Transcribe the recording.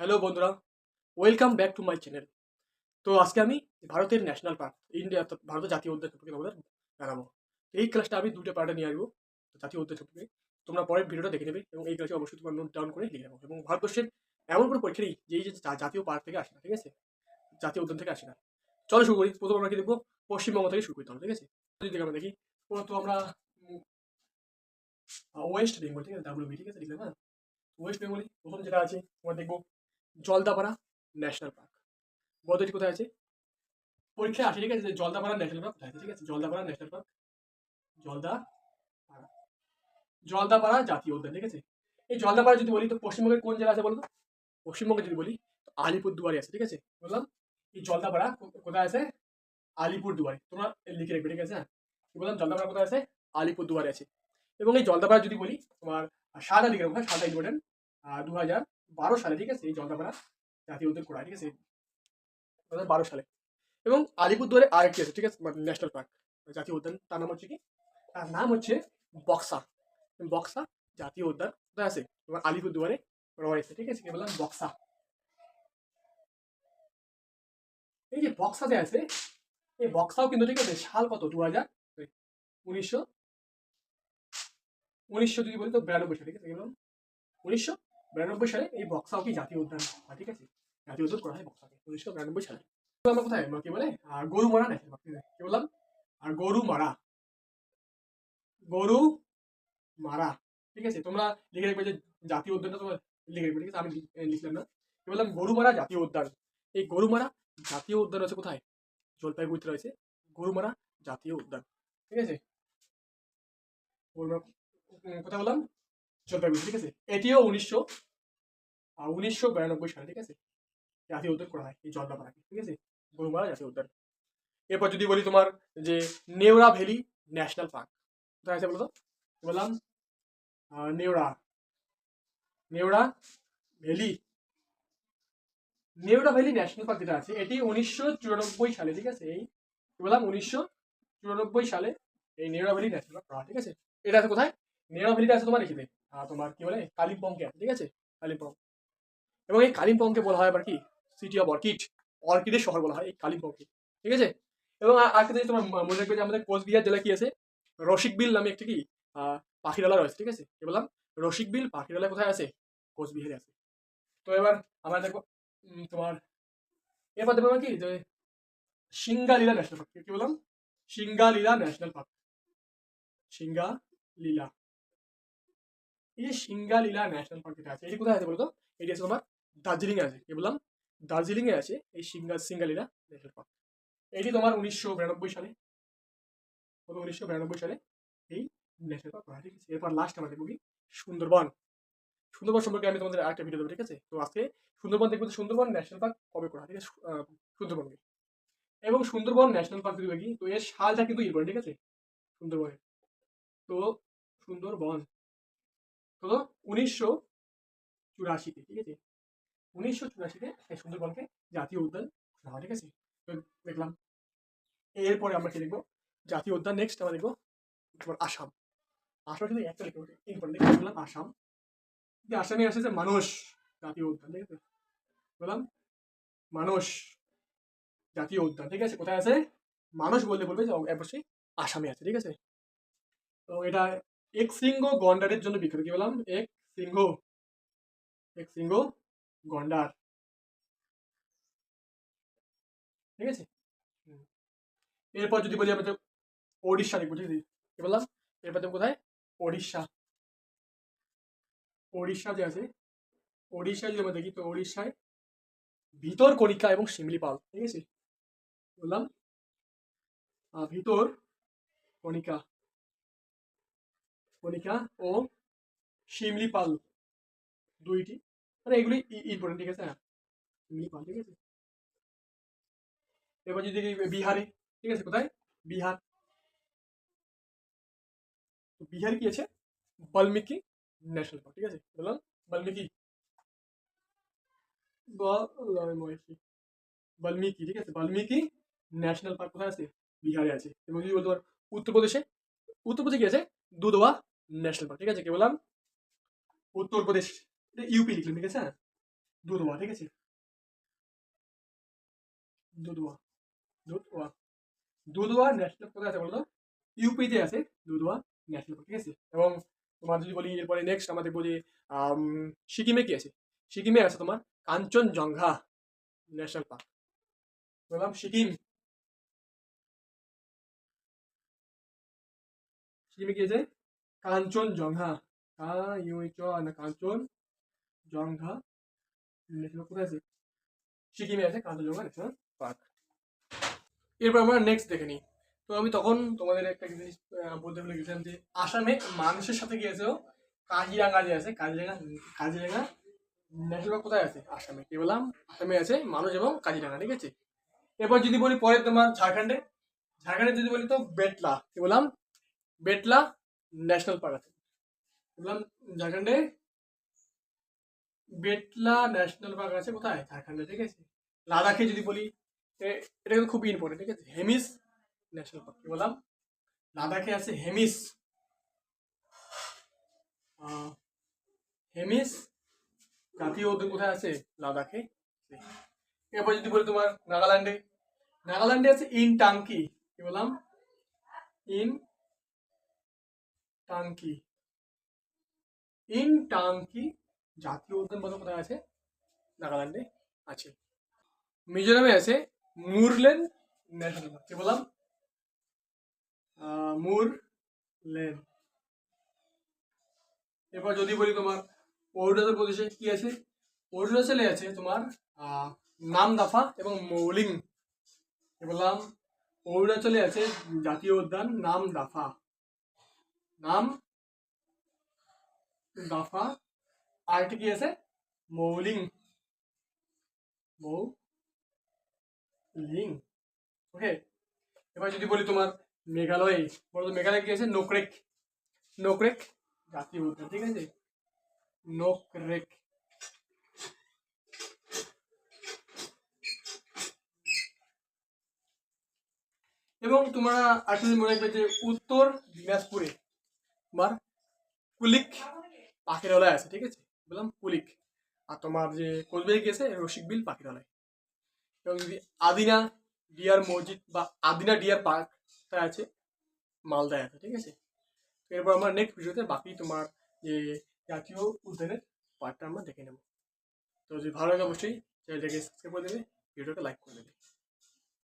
Hello বন্ধুরা। Welcome back to my channel তো আজকে আমি ভারতের ন্যাশনাল পার্ক ইন্ডিয়া অর্থাৎ ভারতের জাতীয় উদ্যান সম্পর্কে তোমাদের জানাব। এই ক্লাসটা আমি দুটো পার্টে নিয়ে আসব জাতীয় উদ্যান সম্পর্কে। তোমরা পরের ভিডিওটা দেখে নেবে এবং এই ক্লাসে অবশ্যই তোমার নোট ডাউন করে লিখে নেব এবং ভারতবর্ষের এমন কোনো পরীক্ষা নেই যে এই যে জাতীয় পার্ক থেকে আসে না, ঠিক আছে? জাতীয় উদ্যান থেকে আসে না। চলো শুরু করি। প্রথম আমরা কি দেখব? পশ্চিমবঙ্গ থেকে শুরু করতে হবে ঠিক আছে? যদি আমরা দেখি তো আমরা ওয়েস্ট বেঙ্গল ঠিক আছে? ডাব্লিউবি ঠিক আছে? লিখলাম হ্যাঁ? ওয়েস্ট বেঙ্গলি প্রথম যেটা আছে, তোমার দেখব জলদাপাড়া ন্যাশনাল পার্ক। এটি কোথায় আছে? পরীক্ষায় আসে ঠিক আছে, যে জলদাপাড়া ন্যাশনাল পার্ক কোথায় আছে, ঠিক আছে? জলদাপাড়া ন্যাশনাল পার্ক জলদা জলদাপাড়া জাতীয় উদ্যান, ঠিক আছে? এই জলদাপাড়া যদি বলি, তো পশ্চিমবঙ্গের কোন জেলা আছে বলতো? পশ্চিমবঙ্গে যদি বলি, তো আলিপুরদুয়ারে আছে, ঠিক আছে? বললাম, এই জলদাপাড়া কোথায় আছে? আলিপুরদুয়ারে। তোমরা লিখে রাখবে ঠিক আছে? হ্যাঁ। বললাম, জলদাপাড়া কোথায় আছে? আলিপুরদুয়ারে আছে। এবং এই জলদাপাড়া যদি বলি, তোমার সাদা রাখব হ্যাঁ? সাদা ইম্পর্টেন্ট দু হাজার বারো সালে, ঠিক আছে? এই জলদাপাড়া জাতীয় উদ্যান করা, ঠিক আছে? দু হাজার বারো সালে। এবং আলিপুরদুয়ারে আরেকটি আছে, ঠিক আছে? মানে ন্যাশনাল পার্ক জাতীয় উদ্যান, তার নাম হচ্ছে কি? তার নাম হচ্ছে বক্সা। বক্সা জাতীয় উদ্যান কোথায় আছে? তোমার আলিপুরদুয়ারে রয়েছে, ঠিক আছে? কি বললাম বক্সা। এই যে বক্সা যে আছে, এই বক্সাও কিন্তু, ঠিক আছে, সাল কত? দু হাজার উনিশশো উনিশশো যদি বলি তো বিরানব্বই সালে, ঠিক আছে? বললাম উনিশশো বিরানব্বই সালে এই বক্সাও কি জাতীয় উদ্যান হয়, ঠিক আছে? জাতীয় উদ্যান করা হয় বক্সাকে উনিশশো বিরানব্বই সালে। আমরা কোথায়? কি বলে? আর গরুমারা ন্যাশনাল পার্ক কি বললাম? আর গরুমারা। গরু মারা ঠিক আছে? তোমরা লিখে রাখবে যে জাতীয় উদ্যানটা তোমরা লিখে রাখবে, ঠিক আছে? আমি লিখলাম না। কি বললাম? গরুমারা জাতীয় উদ্যান। এই গরুমারা জাতীয় উদ্যান আছে কোথায়? জলপাইগুড়িতে রয়েছে। গরুমারা জাতীয় উদ্যান। ঠিক আছে? কোথায় বললাম? জলপাইগুড়ি ঠিক আছে? এটিও উনিশশো উনিশশো বিরানব্বই সালে, ঠিক আছে? জাতীয় উদ্যান করা হয়, এই জলদাপাড়াকে ঠিক আছে? গরুমারা জাতীয় উদ্যান। এরপর যদি বলি তোমার যে নেওড়া ভ্যালি ন্যাশনাল পার্ক, কোথায় আছে বলো তো কি বললাম? Neora. Neora valley. Neora valley national park যেটা আছে, এটি উনিশশো চুরানব্বই সালে, ঠিক আছে? এই বললাম? উনিশশো চুরানব্বই সালে এই নেওড়া ভ্যালি ন্যাশনাল পার্ক, ঠিক আছে? এটা আছে কোথায়? নেওড়া ভ্যালিটা আছে তোমার এখানে? তোমার কি বলে? কালিম্পংকে আছে ঠিক আছে? কালিম্পং। এবং এই কালিম্পংকে বলা হয় আবার কি? সিটি অফ অর্কিড অর্কিডের শহর বলা হয় এই কালিম্পংকে, ঠিক আছে? এবং আর- জিনিস তোমার মনে রাখবে যে আমাদের কোচবিহার জেলা কি আছে? রসিকবিল নামে একটি কি? পাখিরালা রয়েছে, ঠিক আছে? কি বললাম? রসিকবিল পাখিরালা কোথায় আছে? কোচবিহারে আছে। তো এবার আমরা দেখব তোমার, এরপর দেখব কি? যে সিঙ্গালীলা ন্যাশনাল পার্ক, কি বললাম? Singalila national park. সিঙ্গালীলা। এই যে সিঙ্গালীলা ন্যাশনাল পার্ক আছে, এটি কোথায় আছে বলতো? এটি আছে তোমার দার্জিলিং এ আছে। কি বললাম? দার্জিলিং এ আছে এই সিঙ্গা, সিঙ্গালীলা ন্যাশনাল পার্ক। এটি তোমার উনিশশো বিরানব্বই সালে। কত? উনিশশো বিরানব্বই সালে এই ন্যাশনাল পার্ক করা ঠিক আছে? এরপর লাস্ট আমরা দেখব কি? সুন্দরবন। সুন্দরবন সম্পর্কে আমি তোমাদের আরেকটা ভিডিও দেবো, ঠিক আছে? তো আজকে সুন্দরবন দেখব সুন্দরবন ন্যাশনাল পার্ক কবে করা ঠিক আছে? সুন্দরবনকে। এবং সুন্দরবন ন্যাশনাল পার্ক যদি দেখি, তো এর সালটা কিন্তু ইম্পর্টেন্ট, ঠিক আছে? সুন্দরবনের। তো সুন্দরবন। তো উনিশশো চুরাশিতে ঠিক আছে? উনিশশো চুরাশিতে এই সুন্দরবনকে জাতীয় উদ্যান করা হয়, ঠিক আছে? দেখলাম। এরপরে আমরা কি দেখব? জাতীয় উদ্যান নেক্সট আমরা দেখব আসাম। আসাম কিন্তু একটা লিখব ইম্পর্টেন্ট বললাম আসাম। যে আসামে আসে যে মানুষ জাতীয় উদ্যান ঠিক আছে? বললাম মানুষ জাতীয় উদ্যান ঠিক আছে? কোথায় আছে? মানুষ বললে বলবে যে অবশ্যই আসামে আছে ঠিক আছে? তো এটা এক শৃঙ্গ গন্ডারের জন্য বিখ্যাত। কি বললাম? এক সিংহ। এক সিংহ গন্ডার। ঠিক আছে। এরপর যদি বলি আমাদের ওড়িশা দেখব ঠিক আছে কি বললাম? এরপর দেখব কোথায়? ওড়িশা। ওড়িশা যে আছে ওড়িশা যদি আমরা দেখি, তো ওড়িশায় ভিতর কণিকা এবং শিমলিপাল, ঠিক আছে? বললাম? ভিতর কণিকা কণিকা ও শিমলি পাল দুইটি। মানে এগুলি ইম্পর্টেন্ট ঠিক আছে? হ্যাঁ। শিমলিপাল ঠিক আছে? এবার যদি বিহারে, ঠিক আছে, কোথায়? বিহার। বিহারে কি আছে? বাল্মীকি ন্যাশনাল পার্ক ঠিক আছে? বললাম? বাল্মীকি। বাল্মীকি। ঠিক আছে? বাল্মীকি ন্যাশনাল পার্ক কোথায় আছে? বিহারে আছে। এবং যদি বলতে পারো, উত্তরপ্রদেশে। উত্তরপ্রদেশে কি আছে? দুধওয়া ন্যাশনাল পার্ক ঠিক আছে? কি বললাম? উত্তরপ্রদেশ এটা ইউপি লিখলাম ঠিক আছে? দুধওয়া ঠিক আছে? দুধওয়া দুধওয়া দুধওয়া ন্যাশনাল কোথায় আছে বলতো? ইউপিতে আছে দুধওয়া ন্যাশনাল পার্ক ঠিক আছে? এবং তোমার যদি বলি এরপরে নেক্সট আমরা দেখব যে আম, সিকিমে কি আছে? সিকিমে আছে তোমার কাঞ্চনজঙ্ঘা ন্যাশনাল পার্ক বললাম? সিকিম। কি আছে কাঞ্চনজঙ্ঘা কা কাঞ্চন জঙ্ঘা ন্যাশনাল কোথায় আছে সিকিমে আছে কাঞ্চনজঙ্ঘা ন্যাশনাল পার্ক এরপর আমরা নেক্সট দেখে নিই তো আমি তখন তোমাদের একটা জিনিস বলতে ভুলে গেছিলাম যে আসামে মানুষের সাথে গিয়েছে কাজিরাঙ্গা যে আছে কাজিরাঙ্গা কাজিরাঙ্গা ন্যাশনাল পার্ক কোথায় আছে আসামে কি বললাম আসামে আছে মানুষ এবং কাজিরাঙ্গা ঠিক আছে এরপর যদি বলি পরে তোমার ঝাড়খণ্ডে? ঝাড়খণ্ডে যদি বলি তো বেটলা কি বললাম বেটলা ন্যাশনাল পার্ক আছে। বললাম, ঝাড়খণ্ডে বেটলা ন্যাশনাল পার্ক আছে কোথায়? ঝাড়খণ্ডে, ঠিক আছে। লাদাখে যদি বলি এটা কিন্তু খুবই ইম্পর্টেন্ট ঠিক আছে। হেমিস ন্যাশনাল পার্ক বললাম? লাদাখে আছে হেমিস। হেমিস জাতীয় উদ্যান কোথায় আছে? লাদাখে। এরপর যদি বলি তোমার নাগাল্যান্ডে নাগাল্যান্ডে আছে ইন টাঙ্কি কি বললাম? In Tanki. ইন টাঙ্কি জাতীয় উদ্যান বলতে কোথায় আছে? নাগাল্যান্ডে আছে। মিজোরামে আছে মুরলেন ন্যাশনাল পার্ক। কি বললাম? মুরলেন। এরপর যদি বলি তোমার অরুণাচল প্রদেশে কি আছে? অরুণাচলে আছে তোমার নামদাফা এবং মৌলিং। বললাম? অরুণাচলে আছে জাতীয় উদ্যান নাম দাফা নাম দাফা আর কি আছে? মৌলিং। মৌলিং। ওকে এবার যদি বলি তোমার মেঘালয়, বলো তো মেঘালয় কি আছে? নোকরেক। নোকরেক জাতীয় উদ্যান, ঠিক আছে? নোকরেক। এবং তোমরা জিনিস মনে রাখবে যে উত্তর দিনাজপুরে তোমার কুলিক পাখিরালয় আছে ঠিক আছে? বললাম কুলিক। আর তোমার যে কোচবিহারে গেছে রসিকবিল পাখিরালয়। এবং যদি আদিনা ডিয়ার মসজিদ বা আদিনা ডিয়ার পার্ক আছে, মালদায় আছে, ঠিক আছে? এরপর আমরা নেক্সট ভিডিওতে বাকি তোমার যে জাতীয় উদ্যানের পার্টটা আমরা দেখে নেব। তো যদি ভালো লাগে অবশ্যই চ্যানেলটাকে সাবস্ক্রাইব করে দেবে, ভিডিওটাকে লাইক করে দেবে।